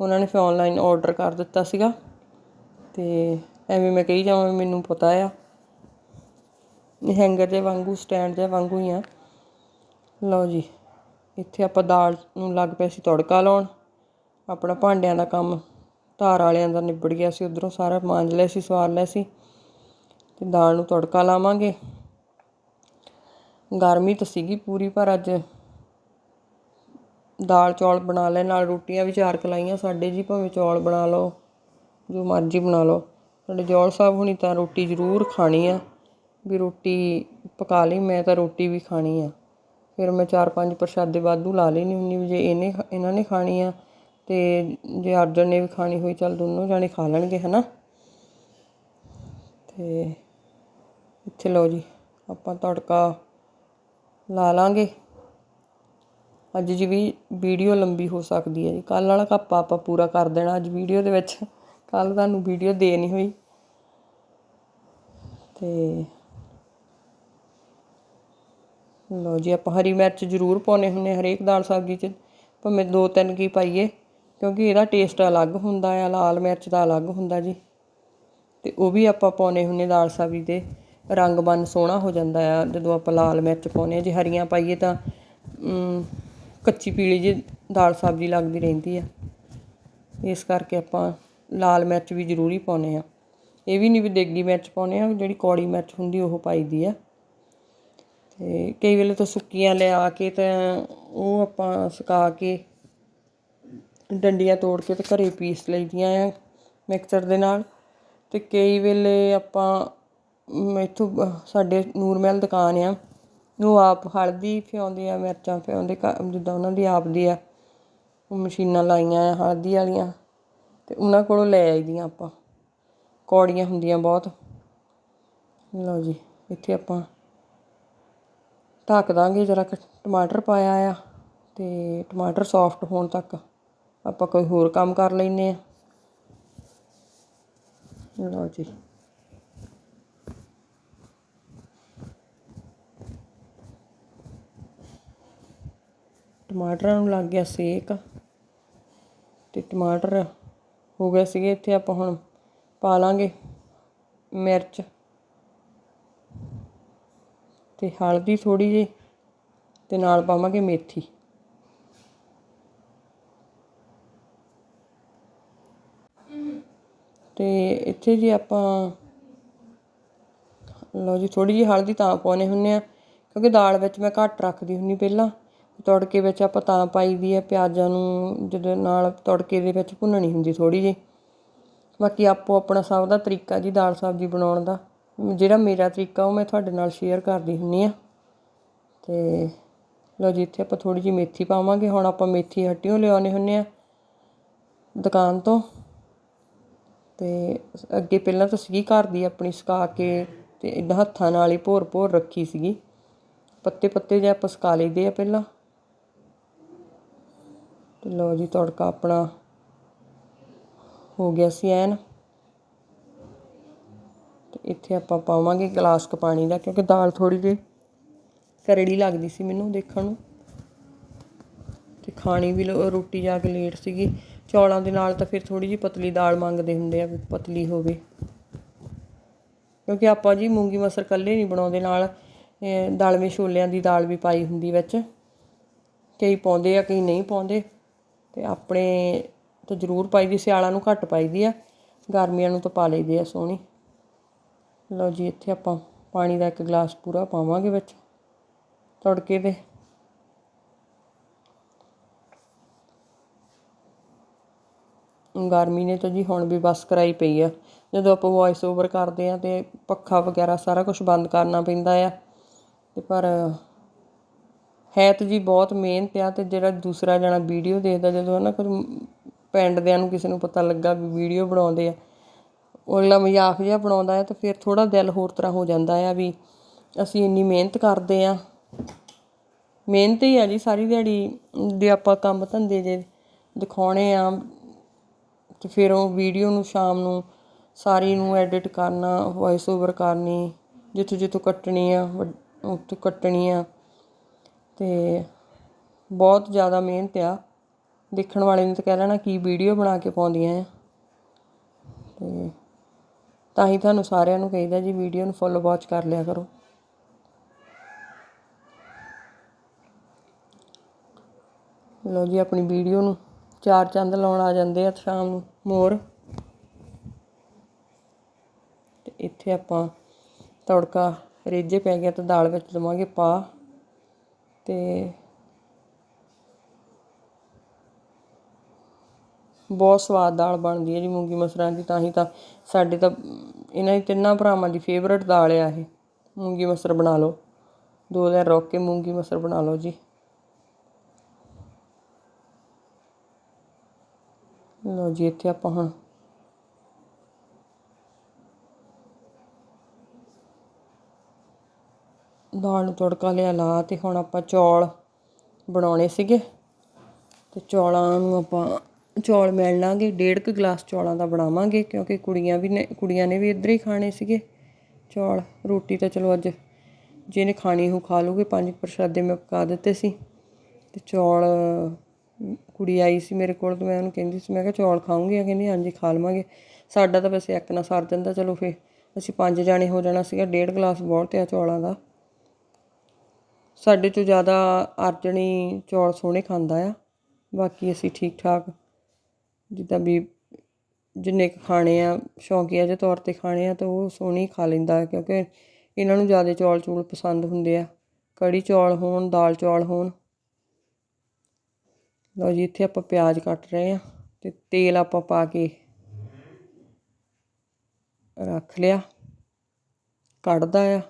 [SPEAKER 1] ਉਹਨਾਂ ਨੇ ਫਿਰ ਆਨਲਾਈਨ ਆਰਡਰ ਕਰ ਦਿੱਤਾ ਸੀਗਾ ਤੇ ਐਵੇਂ ਮੈਂ ਕਹੀ ਜਾਵਾਂ, ਮੈਨੂੰ ਪਤਾ ਆ। ਹੈਂਗਰ ਦੇ ਵਾਂਗੂ ਸਟੈਂਡ ਦੇ ਵਾਂਗੂ ਹੀ ਆ। ਲਓ ਜੀ, ਇੱਥੇ ਆਪਾਂ ਦਾਲ ਨੂੰ ਲੱਗ ਪਿਆ ਸੀ ਤੜਕਾ ਲਾਉਣ, ਆਪਣਾ ਭਾਂਡਿਆਂ ਦਾ ਕੰਮ। ਧਾਰ ਵਾਲਿਆਂ ਦਾ ਨਿਬੜ ਗਿਆ ਸੀ, ਉਧਰੋਂ ਸਾਰਾ ਮਾਂਜ ਲਿਆ ਸੀ, ਸਵਾਰ ਲਿਆ ਸੀ ਤੇ ਦਾਲ ਨੂੰ ਤੜਕਾ ਲਾਵਾਂਗੇ। ਗਰਮੀ ਤਾਂ ਸੀਗੀ ਪੂਰੀ, ਪਰ ਅੱਜ ਦਾਲ ਚੌਲ ਬਣਾ ਲੈ ਨਾਲ ਰੋਟੀਆਂ ਵੀ ਚਾਰ ਕਲਾਈਆਂ ਸਾਡੇ ਜੀ ਭਾਵੇਂ ਚੌਲ ਬਣਾ ਲਓ, ਜੋ ਮਰਜ਼ੀ ਬਣਾ ਲਓ। ਸਾਡੇ ਜੋਲ ਸਾਹਿਬ ਹੁਣੀ ਤਾਂ ਰੋਟੀ ਜ਼ਰੂਰ ਖਾਣੀ ਆ, ਵੀ ਰੋਟੀ ਪਕਾ ਲਈ, ਮੈਂ ਤਾਂ ਰੋਟੀ ਵੀ ਖਾਣੀ ਆ। ਫਿਰ ਮੈਂ ਚਾਰ ਪੰਜ ਪ੍ਰਸ਼ਾਦੇ ਵਾਧੂ ਲਾ ਲੈਣੀ ਹੁੰਦੀ ਵੀ ਜੇ ਇਹਨੇ, ਇਹਨਾਂ ਨੇ ਖਾਣੀ ਆ ਅਤੇ ਜੇ ਅਰਜਨ ਨੇ ਵੀ ਖਾਣੀ ਹੋਈ, ਚੱਲ ਦੋਨੋਂ ਜਾਣੇ ਖਾ ਲੈਣਗੇ ਹੈ ਨਾ ਅਤੇ ਇੱਥੇ ਲਓ ਜੀ, ਆਪਾਂ ਤੜਕਾ ਲਾ ਲਾਂਗੇ। ਅੱਜ ਜੀ ਵੀ ਵੀਡੀਓ ਲੰਬੀ ਹੋ ਸਕਦੀ ਹੈ ਜੀ। ਕੱਲ ਵਾਲਾ ਕੱਪਾ ਆਪਾਂ ਪੂਰਾ ਕਰ ਦੇਣਾ ਅੱਜ ਵੀਡੀਓ ਦੇ ਵਿੱਚ। ਕੱਲ ਤੁਹਾਨੂੰ ਵੀਡੀਓ ਦੇ ਨਹੀਂ ਹੋਈ। ਤੇ ਲਓ ਜੀ, ਆਪਾਂ ਹਰੀ ਮਿਰਚ ਜ਼ਰੂਰ ਪਾਉਨੇ ਹੁੰਨੇ ਹਰੇਕ ਦਾਲ ਸਬਜ਼ੀ 'ਚ। ਭਾਵੇਂ ਦੋ ਤਿੰਨ ਕੀ ਪਾਈਏ। ਕਿਉਂਕਿ ਇਹਦਾ ਟੇਸਟ ਅਲੱਗ ਹੁੰਦਾ ਆ, ਲਾਲ ਮਿਰਚ ਦਾ ਅਲੱਗ ਹੁੰਦਾ ਜੀ। ਤੇ ਉਹ ਵੀ ਆਪਾਂ ਪਾਉਨੇ ਹੁੰਨੇ ਦਾਲ ਸਬਜ਼ੀ ਦੇ। ਰੰਗ ਬਨ ਸੋਹਣਾ ਹੋ ਜਾਂਦਾ ਆ, ਜਦੋਂ ਆਪਾਂ ਲਾਲ ਮਿਰਚ ਪਾਉਨੇ ਆ। ਜੇ ਹਰੀਆਂ ਪਾਈਏ ਤਾਂ ਕੱਚੀ ਪੀਲੀ ਜੀ ਦਾਲ ਸਬਜ਼ੀ ਲੱਗਦੀ ਰਹਿੰਦੀ ਆ। ਇਸ ਕਰਕੇ ਆਪਾਂ ਲਾਲ ਮਿਰਚ ਵੀ ਜ਼ਰੂਰੀ ਪਾਉਨੇ ਆ। ਇਹ ਵੀ ਨਹੀਂ ਵੀ ਦੇਗੀ ਮਿਰਚ ਪਾਉਨੇ ਆ ਜਿਹੜੀ ਕੌੜੀ ਮਿਰਚ ਹੁੰਦੀ ਉਹ ਪਾਈਦੀ ਆ। ਤੇ ਕਈ ਵੇਲੇ ਤਾਂ ਸੁੱਕੀਆਂ ਲਿਆ ਕੇ ਤਾਂ ਉਹ ਆਪਾਂ ਸੁਕਾ ਕੇ ਡੰਡੀਆਂ ਤੋੜ ਕੇ ਅਤੇ ਘਰੇ ਪੀਸ ਲਈਦੀਆਂ ਆ ਮਿਕਸਰ ਦੇ ਨਾਲ। ਅਤੇ ਕਈ ਵੇਲੇ ਆਪਾਂ ਇੱਥੋਂ ਬ- ਸਾਡੇ ਨੂਰਮਹਿਲ ਦੁਕਾਨ ਆ, ਉਹ ਆਪ ਹਲਦੀ ਫਿਆਉਂਦੇ ਆ, ਮਿਰਚਾਂ ਫਿਆਉਂਦੇ ਘ- ਜਿੱਦਾਂ ਉਹਨਾਂ ਦੀ ਆਪ ਦੀ ਆ। ਉਹ ਮਸ਼ੀਨਾਂ ਲਾਈਆਂ ਆ ਹਲਦੀ ਵਾਲੀਆਂ ਅਤੇ ਉਹਨਾਂ ਕੋਲੋਂ ਲੈ ਆਈਦੀਆਂ ਆਪਾਂ। ਕੌੜੀਆਂ ਹੁੰਦੀਆਂ ਬਹੁਤ। ਲਓ ਜੀ, ਇੱਥੇ ਆਪਾਂ ਢੱਕ ਦਾਂਗੇ, ਜਰਾ ਟਮਾਟਰ ਪਾਇਆ ਆ ਤੇ ਟਮਾਟਰ ਸੌਫਟ ਹੋਣ ਤੱਕ। ਆਪਾਂ ਕੋਈ ਹੋਰ ਕੰਮ ਕਰ ਲੈਨੇ ਆ ਲਓ ਜੀ। ਟਮਾਟਰਾਂ ਨੂੰ ਲੱਗ ਗਿਆ ਸੇਕ ਤੇ ਟਮਾਟਰ ਹੋ ਗਏ ਸੀਗੇ, ਇੱਥੇ ਆਪਾਂ ਹੁਣ ਪਾ ਲਾਂਗੇ ਮਿਰਚ ਤੇ ਹਲਦੀ ਥੋੜੀ ਜਿਹੀ ਤੇ ਨਾਲ ਪਾਵਾਂਗੇ ਮੇਥੀ। ਤੇ ਇੱਥੇ ਜੀ ਆਪਾਂ, ਲਓ ਜੀ, ਥੋੜ੍ਹੀ ਜਿਹੀ ਹਲਦੀ ਤਾਂ ਪਾਉਨੇ ਹੁੰਦੇ ਹਾਂ, ਕਿਉਂਕਿ ਦਾਲ ਵਿੱਚ ਮੈਂ ਘੱਟ ਰੱਖਦੀ ਹੁੰਦੀ ਪਹਿਲਾਂ। ਤੜਕੇ ਵਿੱਚ ਆਪਾਂ ਤਾਂ ਪਾਈ ਦੀ ਹੈ, ਪਿਆਜ਼ਾਂ ਨੂੰ ਜਦੋਂ ਨਾਲ ਤੜਕੇ ਦੇ ਵਿੱਚ ਭੁੰਨਣੀ ਹੁੰਦੀ ਥੋੜ੍ਹੀ ਜਿਹੀ। ਬਾਕੀ ਆਪੋ ਆਪਣਾ ਸਭ ਦਾ ਤਰੀਕਾ ਜੀ, ਦਾਲ ਸਬਜ਼ੀ ਬਣਾਉਣ ਦਾ। ਜਿਹੜਾ ਮੇਰਾ ਤਰੀਕਾ, ਉਹ ਮੈਂ ਤੁਹਾਡੇ ਨਾਲ ਸ਼ੇਅਰ ਕਰਦੀ ਹੁੰਦੀ ਆ ਤੇ ਲਓ ਜੀ, ਇੱਥੇ ਆਪਾਂ ਥੋੜੀ ਜਿਹੀ ਮੇਥੀ ਪਾਵਾਂਗੇ। ਹੁਣ ਆਪਾਂ ਮੇਥੀ ਹੱਟੀਆਂ ਲਿਆਉਣੇ ਹੁੰਨੇ ਆ ਦੁਕਾਨ ਤੋਂ। ਅਤੇ ਅੱਗੇ ਪਹਿਲਾਂ ਤਾਂ ਸੀਗੀ ਘਰ ਦੀ ਆਪਣੀ ਸੁਕਾ ਕੇ ਅਤੇ ਇਦਾਂ ਹੱਥਾਂ ਨਾਲ ਹੀ ਭੋਰ ਭੋਰ ਰੱਖੀ ਸੀਗੀ। ਪੱਤੇ ਪੱਤੇ ਜੇ ਆਪਾਂ ਸੁਕਾ ਲਈਦੇ ਆ ਪਹਿਲਾਂ। ਤੇ ਲਓ ਜੀ ਤੜਕਾ ਆਪਣਾ ਹੋ ਗਿਆ ਸੀ ਐਨ। ਤੇ ਇੱਥੇ ਆਪਾਂ ਪਾਵਾਂਗੇ ਗਲਾਸ ਕ ਪਾਣੀ ਦਾ ਕਿਉਂਕਿ ਦਾਲ ਥੋੜੀ ਜਿਹੀ ਕਰੜੀ ਲੱਗਦੀ ਸੀ ਮੈਨੂੰ ਦੇਖਣ ਨੂੰ। ਤੇ ਖਾਣੀ ਵੀ ਲੋ- ਰੋਟੀ ਜਾ ਕੇ ਲੇਟ ਸੀਗੀ। ਚੌਲਾਂ ਦੇ ਨਾਲ ਤਾਂ ਫਿਰ ਥੋੜੀ ਜਿਹੀ ਪਤਲੀ ਦਾਲ ਮੰਗਦੇ ਹੁੰਦੇ ਆ, ਵੀ ਪਤਲੀ ਹੋਵੇ। ਕਿਉਂਕਿ ਆਪਾਂ ਜੀ ਮੂੰਗੀ ਮਸਰ ਕੱਲੇ ਨਹੀਂ ਬਣਾਉਂਦੇ, ਨਾਲ ਇਹ ਦਾਲਵੇਂ ਛੋਲਿਆਂ ਦੀ ਦਾਲ ਵੀ ਪਾਈ ਹੁੰਦੀ ਵਿੱਚ। ਕਈ ਪਾਉਂਦੇ ਆ, ਕਈ ਨਹੀਂ ਪਾਉਂਦੇ। ਤੇ ਆਪਣੇ ਤਾਂ ਜ਼ਰੂਰ ਪਾਈ ਦੀ, ਸਿਆਲਾਂ ਨੂੰ ਘੱਟ ਪਾਈ ਦੀ ਆ। ਗਰਮੀਆਂ ਨੂੰ ਤਾਂ ਪਾ ਲਈਦੇ ਆ ਸੋਹਣੀ। ਲਓ ਜੀ, ਇੱਥੇ ਆਪਾਂ ਪਾਣੀ ਦਾ ਇੱਕ ਗਲਾਸ ਪੂਰਾ ਪਾਵਾਂਗੇ ਵਿੱਚ। ਤੜਕੇ ਦੇ। ਗਰਮੀ ਨੇ ਤਾਂ ਜੀ ਹੁਣ ਵੀ ਬੱਸ ਕਰਾਈ ਪਈ ਆ। ਜਦੋਂ ਆਪਾਂ ਵੋਇਸ ਓਵਰ ਕਰਦੇ ਹਾਂ ਤੇ ਪੱਖਾ ਵਗੈਰਾ ਸਾਰਾ ਕੁਛ ਬੰਦ ਕਰਨਾ ਪੈਂਦਾ ਆ। ਅਤੇ ਪਰ ਹੈ ਤਾਂ ਜੀ ਬਹੁਤ ਮਿਹਨਤ ਆ ਅਤੇ ਜਿਹੜਾ ਦੂਸਰਾ ਜਣਾ ਵੀਡੀਓ ਦੇਖਦਾ ਜਦੋਂ ਨਾ ਕੁਝ ਪਿੰਡ ਦਿਆਂ ਨੂੰ ਕਿਸੇ ਨੂੰ ਪਤਾ ਲੱਗਾ ਵੀ ਵੀਡੀਓ ਬਣਾਉਂਦੇ ਆ, ਉਹ ਅਗਲਾ ਮਜ਼ਾਕ ਜਿਹਾ ਬਣਾਉਂਦਾ ਹੈ ਤਾਂ ਫਿਰ ਥੋੜਾ ਦਿਲ ਹੋਰ ਤਰ੍ਹਾਂ ਹੋ ਜਾਂਦਾ ਆ ਵੀ ਅਸੀਂ ਇੰਨੀ ਮਿਹਨਤ ਕਰਦੇ ਆ। ਮਿਹਨਤ ਹੀ ਆ ਜੀ ਸਾਰੀ ਦਿਹਾੜੀ ਦੇ ਆਪਾਂ ਕੰਮ ਧੰਦੇ ਜੇ ਦਿਖਾਉਣੇ ਆ ਅਤੇ ਫਿਰ ਉਹ ਵੀਡੀਓ ਨੂੰ ਸ਼ਾਮ ਨੂੰ ਸਾਰੀ ਨੂੰ ਐਡਿਟ ਕਰਨਾ ਵੋਇਸ ਓਵਰ ਕਰਨੀ, ਜਿੱਥੋਂ ਜਿੱਥੋਂ ਕੱਟਣੀ ਆ, ਵੱਡ- ਉੱਥੋਂ ਕੱਟਣੀ ਆ। ਅਤੇ ਬਹੁਤ ਜ਼ਿਆਦਾ ਮਿਹਨਤ ਆ। ਦੇਖਣ ਵਾਲੇ ਨੇ ਤਾਂ ਕਹਿ ਲੈਣਾ ਕੀ ਵੀਡੀਓ ਬਣਾ ਕੇ ਪਾਉਂਦੀਆਂ ਆ। ਤੇ ਤਾਂ ਹੀ ਤੁਹਾਨੂੰ ਸਾਰਿਆਂ ਨੂੰ ਕਹੀਦਾ ਜੀ, ਵੀਡੀਓ ਨੂੰ ਫੁੱਲ ਵਾਚ ਕਰ ਲਿਆ ਕਰੋ। ਲਓ ਜੀ, ਆਪਣੀ ਵੀਡੀਓ ਨੂੰ ਚਾਰ ਚੰਦ ਲਾਉਣ ਆ ਜਾਂਦੇ ਆ ਸ਼ਾਮ ਨੂੰ, ਮੋਰ। ਤੇ ਇੱਥੇ ਆਪਾਂ ਤੜਕਾ, ਰੇਜੇ ਪੈ ਗਿਆ ਤਾਂ ਦਾਲ ਵਿੱਚ ਦਵਾਂਗੇ ਪਾ। ਤੇ ਬਹੁਤ ਸਵਾਦ ਦਾਲ ਬਣਦੀ ਹੈ ਜੀ, ਮੂੰਗੀ ਮਸਰਾਂ ਦੀ, ਤਾਂ ਹੀ ਤਾਂ ਸਾਡੇ ਤਾਂ ਇਹਨਾਂ ਦੀ ਤਿੰਨਾਂ ਭਰਾਵਾਂ ਦੀ ਫੇਵਰਟ ਦਾਲ ਆ ਇਹ। ਮੂੰਗੀ ਮਸਰ ਬਣਾ ਲਓ। ਦੋ ਦਿਨ ਰੋਕ ਕੇ ਮੂੰਗੀ ਮਸਰ ਬਣਾ ਲਓ ਜੀ। ਲਓ ਜੀ, ਇੱਥੇ ਆਪਾਂ ਹੁਣ ਦਾਲ ਨੂੰ ਤੜਕਾ ਲਿਆ, ਲਾ ਤੇ ਹੁਣ ਆਪਾਂ ਚੌਲ ਬਣਾਉਣੇ ਸੀਗੇ। ਤੇ ਚੌਲਾਂ ਨੂੰ ਆਪਾਂ ਚੌਲ ਮਿਲ ਲਾਂਗੇ, ਡੇਢ ਕੁ ਗਲਾਸ ਚੌਲਾਂ ਦਾ ਬਣਾਵਾਂਗੇ, ਕਿਉਂਕਿ ਕੁੜੀਆਂ ਵੀ ਨੇ, ਕੁੜੀਆਂ ਨੇ ਵੀ ਇੱਧਰ ਹੀ ਖਾਣੇ ਸੀਗੇ ਚੌਲ। ਰੋਟੀ ਤਾਂ ਚਲੋ ਅੱਜ ਜਿਹਨੇ ਖਾਣੀ ਉਹ ਖਾ ਲੂਗੇ, ਪੰਜ ਪ੍ਰਸ਼ਾਦੇ ਮੈਂ ਪਕਾ ਦਿੱਤੇ ਸੀ। ਤੇ ਚੌਲ ਕੁੜੀ ਆਈ ਸੀ ਮੇਰੇ ਕੋਲ ਤੇ ਮੈਂ ਉਹਨੂੰ ਕਹਿੰਦੀ ਸੀ, ਮੈਂ ਕਿਹਾ ਚੌਲ ਖਾਉਂਗੀ ਕਹਿੰਦੀ, ਹਾਂਜੀ, ਖਾ ਲਵਾਂਗੇ। ਸਾਡਾ ਤਾਂ ਵੈਸੇ ਇੱਕ ਨਾ ਸਰ ਜਾਂਦਾ, ਚਲੋ ਫੇ ਅਸੀਂ ਪੰਜ ਜਾਣੇ ਹੋ ਜਾਣਾ ਸੀਗਾ, ਡੇਢ ਗਲਾਸ ਬਹੁਤ ਆ ਚੌਲਾਂ ਦਾ। ਸਾਡੇ ਤੋਂ ਜ਼ਿਆਦਾ ਅਰਜਣੀ ਚੌਲ ਸੋਹਣੇ ਖਾਂਦਾ ਆ। ਬਾਕੀ ਅਸੀਂ ਠੀਕ ਠਾਕ ਜਿੱਦਾਂ ਵੀ ਜਿੰਨੇ ਕੁ ਖਾਣੇ ਆ, ਸ਼ੌਂਕੀਆ ਜਿਹੇ ਤੌਰ ਤੇ ਖਾਣੇ ਆ, ਤਾਂ ਉਹ ਸੋਹਣੀ ਖਾ ਲੈਂਦਾ ਕਿਉਂਕਿ ਇਹਨਾਂ ਨੂੰ ਜ਼ਿਆਦਾ ਚੌਲ ਚੂਲ ਪਸੰਦ ਹੁੰਦੇ ਆ। ਕੜੀ ਚੌਲ ਹੋਣ, ਦਾਲ ਚੌਲ ਹੋਣ। ਲਓ ਜੀ, ਇੱਥੇ ਆਪਾਂ ਪਿਆਜ਼ ਕੱਟ ਰਹੇ ਆ ਤੇ ਤੇਲ ਆਪਾਂ ਪਾ ਕੇ ਰੱਖ ਲਿਆ। ਕੱਢਦਾ ਆ।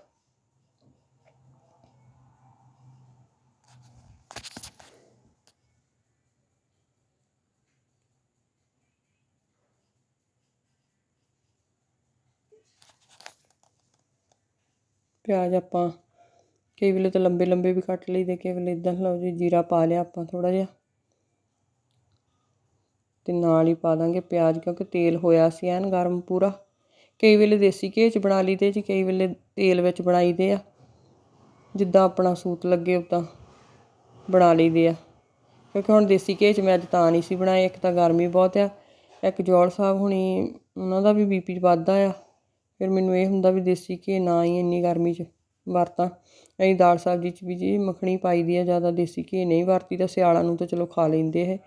[SPEAKER 1] ਪਿਆਜ਼ ਆਪਾਂ ਕਈ ਵੇਲੇ ਤਾਂ ਲੰਬੇ ਲੰਬੇ ਵੀ ਕੱਟ ਲਈਦੇ, ਕਈ ਵੇਲੇ ਇਦਾਂ ਲਓ ਜੀ, ਜੀਰਾ ਪਾ ਲਿਆ ਆਪਾਂ ਥੋੜਾ ਜਿਹਾ। ਤੇ ਨਾਲ ਹੀ ਪਾ ਦਾਂਗੇ ਪਿਆਜ਼ ਕਿਉਂਕਿ ਤੇਲ ਹੋਇਆ ਸੀ ਐਨ ਗਰਮ ਪੂਰਾ। ਕਈ ਵੇਲੇ ਦੇਸੀ ਘੀ ਚ ਬਣਾ ਲਈਦੇ ਜੀ, ਕਈ ਵੇਲੇ ਤੇਲ ਵਿੱਚ ਬਣਾਈਦੇ ਆ। ਜਿੱਦਾਂ ਆਪਣਾ ਸੂਤ ਲੱਗੇ ਉਦਾਂ ਬਣਾ ਲਈਦੇ ਆ। ਕਿਉਂਕਿ ਹੁਣ ਦੇਸੀ ਘੇ ਚ ਮੈਂ ਅੱਜ ਤਾਂ ਨਹੀਂ ਸੀ ਬਣਾਏ, ਇੱਕ ਤਾਂ ਗਰਮੀ ਬਹੁਤ ਆ, ਇੱਕ ਜੋੜ ਸਾਹਿਬ ਹੁਣੀ ਉਹਨਾਂ ਦਾ ਵੀ ਬੀਪੀ ਵੱਧਦਾ ਆ। ਫਿਰ ਮੈਨੂੰ ਇਹ ਹੁੰਦਾ ਵੀ ਦੇਸੀ ਘੀ ਨਾ ਹੀ ਇੰਨੀ ਗਰਮੀ 'ਚ ਵਰਤਾਂ। ਅਸੀਂ ਦਾਲ ਸਬਜ਼ੀ 'ਚ ਵੀ ਜੀ ਮੱਖਣੀ ਪਾਈ ਦੀ ਆ, ਜ਼ਿਆਦਾ ਦੇਸੀ ਘੀ ਨਹੀਂ ਵਰਤੀ ਤਾਂ ਸਿਆਲਾਂ ਨੂੰ ਤਾਂ ਚਲੋ ਖਾ ਲੈਂਦੇ ਇਹ।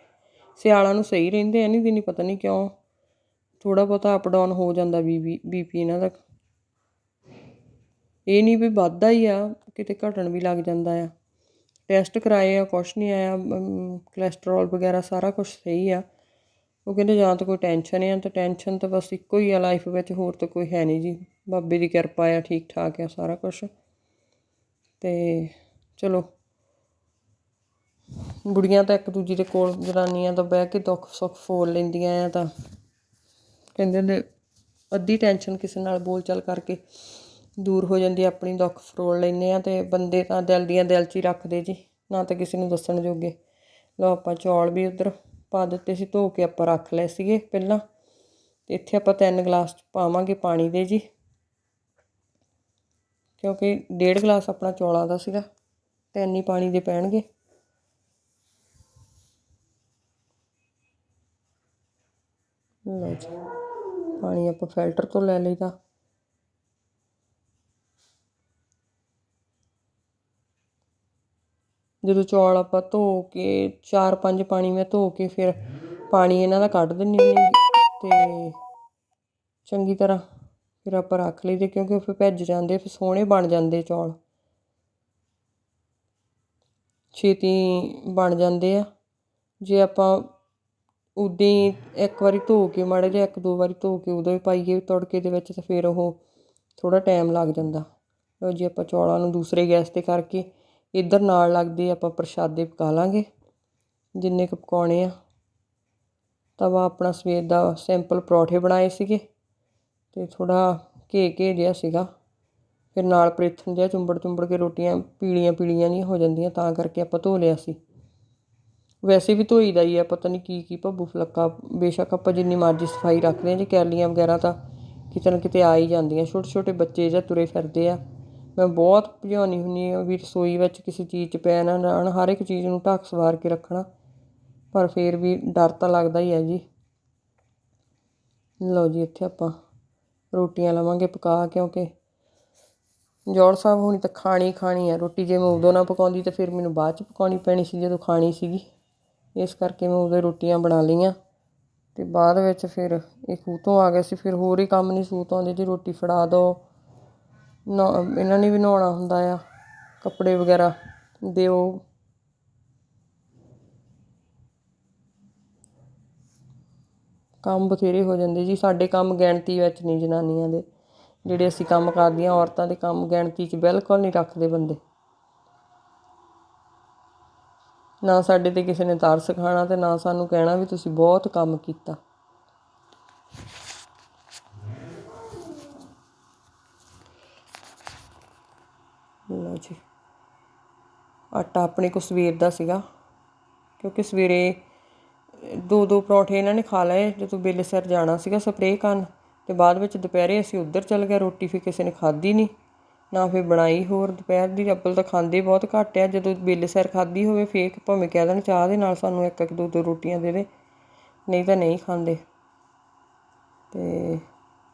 [SPEAKER 1] ਸਿਆਲਾਂ ਨੂੰ ਸਹੀ ਰਹਿੰਦੇ ਆ ਨਹੀਂ ਦਿਨੀ ਪਤਾ ਨਹੀਂ ਕਿਉਂ ਥੋੜਾ ਬਹੁਤਾ ਅਪ ਡਾਊਨ ਹੋ ਜਾਂਦਾ ਬੀਬੀ ਬੀਪੀ ਇਹਨਾਂ ਦਾ। ਇਹ ਨਹੀਂ ਵੀ ਵੱਧਦਾ ਹੀ ਆ, ਕਿਤੇ ਘਟਣ ਵੀ ਲੱਗ ਜਾਂਦਾ ਆ। ਟੈਸਟ ਕਰਾਏ ਆ, ਕੁਛ ਨਹੀਂ ਆਇਆ ਕੋਲੇਸਟ੍ਰੋਲ ਵਗੈਰਾ ਸਾਰਾ ਕੁਝ ਸਹੀ ਆ। ਉਹ ਕਹਿੰਦੇ ਜਾਂ ਤਾਂ ਕੋਈ ਟੈਨਸ਼ਨ ਆ, ਤਾਂ ਟੈਨਸ਼ਨ ਤਾਂ ਬਸ ਇੱਕੋ ਹੀ ਆ ਲਾਈਫ ਵਿੱਚ, ਹੋਰ ਤਾਂ ਕੋਈ ਹੈ ਨਹੀਂ ਜੀ। ਬਾਬੇ ਦੀ ਕਿਰਪਾ ਆ ਠੀਕ ਠਾਕ ਆ ਸਾਰਾ ਕੁਝ ਤੇ ਚਲੋ। ਬੁੜੀਆਂ ਤਾਂ ਇੱਕ ਦੂਜੀ ਦੇ ਕੋਲ ਜਨਾਨੀਆਂ ਤਾਂ ਬਹਿ ਕੇ ਦੁੱਖ ਸੁੱਖ ਫੋਲ ਲੈਂਦੀਆਂ ਆ ਤਾਂ। ਕਹਿੰਦੇ ਨੇ ਅੱਧੀ ਟੈਨਸ਼ਨ ਕਿਸੇ ਨਾਲ ਬੋਲਚਾਲ ਕਰਕੇ ਦੂਰ ਹੋ ਜਾਂਦੀ, ਆਪਣੀ ਦੁੱਖ ਫਰੋਲ ਲੈਂਦੇ ਆ ਤੇ ਬੰਦੇ ਤਾਂ ਦਿਲ ਦੀਆਂ ਦਿਲ 'ਚ ਹੀ ਰੱਖਦੇ ਜੀ, ਨਾ ਤਾਂ ਕਿਸੇ ਨੂੰ ਦੱਸਣ ਜੋਗੇ। ਲਓ ਆਪਾਂ ਚੌਲ ਵੀ ਉਧਰ ਪਾ ਦਿੱਤੇ ਸੀ, ਧੋ ਕੇ ਆਪਾਂ ਰੱਖ ਲਏ ਸੀਗੇ ਪਹਿਲਾਂ। ਤੇ ਇੱਥੇ ਆਪਾਂ ਤਿੰਨ ਗਲਾਸ ਪਾਵਾਂਗੇ ਪਾਣੀ ਦੇ ਜੀ। ਕਿਉਂਕਿ ਡੇਢ ਗਲਾਸ ਆਪਣਾ ਚੌਲਾਂ ਦਾ ਸੀਗਾ, ਤਿੰਨ ਹੀ ਪਾਣੀ ਦੇ ਪੈਣਗੇ। ਲਓ ਜੀ। ਪਾਣੀ ਆਪਾਂ ਫਿਲਟਰ ਤੋਂ ਲੈ ਲਈਦਾ। ਜਦੋਂ ਚੌਲ ਆਪਾਂ ਧੋ ਕੇ, ਚਾਰ ਪੰਜ ਪਾਣੀ ਮੈਂ ਧੋ ਕੇ ਫਿਰ ਪਾਣੀ ਇਹਨਾਂ ਦਾ ਕੱਢ ਦਿੰਨੀ ਹੁੰਦੀ ਤੇ ਚੰਗੀ ਤਰ੍ਹਾਂ ਫਿਰ ਆਪਾਂ ਰੱਖ ਲਈਦੇ ਕਿਉਂਕਿ ਉਹ ਫਿਰ ਭਿੱਜ ਜਾਂਦੇ, ਫਿਰ ਸੋਹਣੇ ਬਣ ਜਾਂਦੇ ਚੌਲ। ਛੇਤੀ ਬਣ ਜਾਂਦੇ ਆ। ਜੇ ਆਪਾਂ ਉਦਾਂ ਹੀ ਇੱਕ ਵਾਰੀ ਧੋ ਕੇ, ਮਾੜੇ ਜਿਹਾ ਇੱਕ ਦੋ ਵਾਰੀ ਧੋ ਕੇ ਉਦੋਂ ਹੀ ਪਾਈਏ ਤੜਕੇ ਦੇ ਵਿੱਚ ਤਾਂ ਫਿਰ ਉਹ ਥੋੜ੍ਹਾ ਟਾਈਮ ਲੱਗ ਜਾਂਦਾ। ਲਓ ਜੀ, ਆਪਾਂ ਚੌਲਾਂ ਨੂੰ ਦੂਸਰੇ ਗੈਸ ਤੇ ਕਰਕੇ ਇੱਧਰ ਨਾਲ ਲੱਗਦੇ ਆਪਾਂ ਪ੍ਰਸ਼ਾਦੇ ਪਕਾ ਲਾਂਗੇ। ਜਿੰਨੇ ਕੁ ਪਕਾਉਣੇ ਆ। ਤਵਾ ਆਪਣਾ ਸਵੇਰ ਦਾ ਸਿੰਪਲ ਪਰੌਠੇ ਬਣਾਏ ਸੀਗੇ ਤੇ ਥੋੜਾ ਘੇ ਘੇ ਜਿਹਾ ਸੀਗਾ। ਫਿਰ ਨਾਲ ਪ੍ਰੇਥਨ ਜਿਹਾ ਚੁੰਬੜ ਚੁੰਬੜ ਕੇ ਰੋਟੀਆਂ ਪੀਲੀਆਂ ਪੀਲੀਆਂ ਨਹੀਂ ਹੋ ਜਾਂਦੀਆਂ, ਤਾਂ ਕਰਕੇ ਆਪਾਂ ਧੋ ਲਿਆ ਸੀ। ਵੈਸੇ ਵੀ ਧੋਈਦਾ ਹੀ ਆ, ਪਤਾ ਨਹੀਂ ਕੀ ਕੀ ਭੱਬੂ ਫਲੱਕਾ, ਬੇਸ਼ੱਕ ਆਪਾਂ ਜਿੰਨੀ ਮਰਜ਼ੀ ਸਫ਼ਾਈ ਰੱਖਦੇ ਹਾਂ, ਜੀ ਕੈਲੀਆਂ ਵਗੈਰਾ ਤਾਂ ਕਿਤੇ ਨਾ ਕਿਤੇ ਆ ਹੀ ਜਾਂਦੀਆਂ। ਛੋਟੇ ਛੋਟੇ ਬੱਚੇ ਜਾਂ ਤੁਰੇ ਫਿਰਦੇ ਆ। ਮੈਂ ਬਹੁਤ ਭਜਾਉਣੀ ਹੁੰਦੀ ਆ ਵੀ ਰਸੋਈ ਵਿੱਚ ਕਿਸੇ ਚੀਜ਼ 'ਚ ਪੈ ਨਾ ਜਾਣ ਹਰ ਇੱਕ ਚੀਜ਼ ਨੂੰ ਢੱਕ ਸਵਾਰ ਕੇ ਰੱਖਣਾ। ਪਰ ਫਿਰ ਵੀ ਡਰ ਤਾਂ ਲੱਗਦਾ ਹੀ ਹੈ ਜੀ। ਲਓ ਜੀ, ਇੱਥੇ ਆਪਾਂ ਰੋਟੀਆਂ ਲਵਾਂਗੇ ਪਕਾ, ਕਿਉਂਕਿ ਜੋੜ ਸਾਹਿਬ ਹੁਣੀ ਤਾਂ ਖਾਣੀ ਖਾਣੀ ਹੈ ਰੋਟੀ ਜੇ ਮੈਂ ਉਦੋਂ ਨਾ ਪਕਾਉਂਦੀ ਤਾਂ ਫਿਰ ਮੈਨੂੰ ਬਾਅਦ ਚ ਪਕਾਉਣੀ ਪੈਣੀ ਸੀ, ਜਦੋਂ ਖਾਣੀ ਸੀਗੀ। ਇਸ ਕਰਕੇ ਮੈਂ ਉਦੋਂ ਰੋਟੀਆਂ ਬਣਾ ਲਈਆਂ ਅਤੇ ਬਾਅਦ ਵਿੱਚ ਫਿਰ ਇਹ ਖੂਤੋਂ ਆ ਗਿਆ ਸੀ, ਫਿਰ ਹੋਰ ਹੀ ਕੰਮ ਨਹੀਂ ਸੂਤ ਆਉਂਦੇ, ਜੀ ਰੋਟੀ ਫੜਾ ਦਿਓ ਨਾ, ਇਹਨਾਂ ਨੇ ਵੀ ਨਹਾਉਣਾ ਹੁੰਦਾ ਆ, ਕੱਪੜੇ ਵਗੈਰਾ ਦਿਓ। ਕੰਮ ਬਥੇਰੇ ਹੋ ਜਾਂਦੇ ਜੀ, ਸਾਡੇ ਕੰਮ ਗਿਣਤੀ ਵਿੱਚ ਨਹੀਂ ਜਨਾਨੀਆਂ ਦੇ, ਜਿਹੜੇ ਅਸੀਂ ਕੰਮ ਕਰਦੀਆਂ, ਔਰਤਾਂ ਦੇ ਕੰਮ ਗਿਣਤੀ 'ਚ ਬਿਲਕੁਲ ਨਹੀਂ ਰੱਖਦੇ ਬੰਦੇ। ਨਾ ਸਾਡੇ ਤੇ ਕਿਸੇ ਨੇ ਤਰਸ ਖਾਣਾ ਤੇ ਨਾ ਸਾਨੂੰ ਕਹਿਣਾ ਵੀ ਤੁਸੀਂ ਬਹੁਤ ਕੰਮ ਕੀਤਾ। ਲਓ ਜੀ। ਆਟਾ ਆਪਣੇ ਕੋ ਸਵੇਰ ਦਾ ਸੀਗਾ, ਕਿਉਂਕਿ ਸਵੇਰੇ ਦੋ ਦੋ ਪਰੌਂਠੇ ਇਹਨਾਂ ਨੇ ਖਾ ਲਏ, ਜਦੋਂ ਬੇਲੇ ਸਿਰ ਜਾਣਾ ਸੀਗਾ ਸਪਰੇਅ ਕਰਨ, ਤੇ ਬਾਅਦ ਵਿੱਚ ਦੁਪਹਿਰੇ ਅਸੀਂ ਉੱਧਰ ਚੱਲ ਗਏ, ਰੋਟੀ ਫਿਰ ਕਿਸੇ ਨੇ ਖਾਧੀ ਨਹੀਂ। ਨਾ ਫਿਰ ਬਣਾਈ ਹੋਰ, ਦੁਪਹਿਰ ਦੀ ਅੱਬਲ ਤਾਂ ਖਾਂਦੇ ਬਹੁਤ ਘੱਟ ਆ। ਜਦੋਂ ਬੇਲੇ ਸੈਰ ਖਾਧੀ ਹੋਵੇ ਫੇਕ ਭਾਵੇਂ ਕਹਿ ਦੇਣ ਚਾਹ ਦੇ ਨਾਲ ਸਾਨੂੰ ਇੱਕ ਇੱਕ ਦੋ ਦੋ ਰੋਟੀਆਂ ਦੇ ਦੇ। ਨਹੀਂ ਤਾਂ ਨਹੀਂ ਖਾਂਦੇ। ਤੇ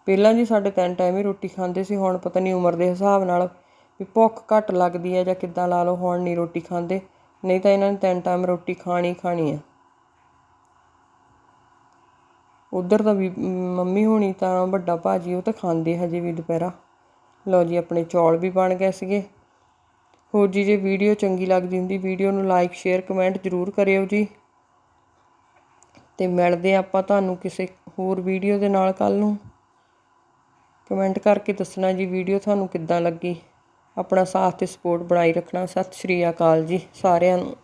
[SPEAKER 1] ਪਹਿਲਾਂ ਜੀ ਸਾਡੇ ਤਿੰਨ ਟਾਈਮ ਹੀ ਰੋਟੀ ਖਾਂਦੇ ਸੀ, ਹੁਣ ਪਤਾ ਨਹੀਂ ਉਮਰ ਦੇ ਹਿਸਾਬ ਨਾਲ ਵੀ ਭੁੱਖ ਘੱਟ ਲੱਗਦੀ ਹੈ ਜਾਂ ਕਿੱਦਾਂ ਲਾ ਲਓ, ਹੁਣ ਨਹੀਂ ਰੋਟੀ ਖਾਂਦੇ। ਨਹੀਂ ਤਾਂ ਇਹਨਾਂ ਨੇ ਤਿੰਨ ਟਾਈਮ ਰੋਟੀ ਖਾਣੀ ਖਾਣੀ ਆ। ਉਧਰ ਤਾਂ ਵੀ ਮੰਮੀ ਹੋਣੀ ਤਾਂ ਵੱਡਾ ਭਾਜੀ, ਉਹ ਤਾਂ ਖਾਂਦੇ ਹਜੇ ਵੀ ਦੁਪਹਿਰਾ। ਲਓ ਜੀ, ਆਪਣੇ ਚੌਲ ਵੀ ਬਣ ਗਏ ਸੀਗੇ। ਹੋਰ ਜੀ, ਜੇ ਵੀਡੀਓ ਚੰਗੀ ਲੱਗਦੀ ਹੁੰਦੀ, ਵੀਡੀਓ ਨੂੰ ਲਾਈਕ ਸ਼ੇਅਰ ਕਮੈਂਟ ਜ਼ਰੂਰ ਕਰਿਓ ਜੀ। ਤੇ ਮਿਲਦੇ ਹਾਂ ਆਪਾਂ ਤੁਹਾਨੂੰ ਕਿਸੇ ਹੋਰ ਵੀਡੀਓ ਦੇ ਨਾਲ ਕੱਲ ਨੂੰ। ਕਮੈਂਟ ਕਰਕੇ ਦੱਸਣਾ ਜੀ, ਵੀਡੀਓ ਤੁਹਾਨੂੰ ਕਿੱਦਾਂ ਲੱਗੀ। ਆਪਣਾ ਸਾਥ ਤੇ ਸਪੋਰਟ ਬਣਾਈ ਰੱਖਣਾ। ਸਤਿ ਸ਼੍ਰੀ ਅਕਾਲ ਜੀ ਸਾਰਿਆਂ ਨੂੰ।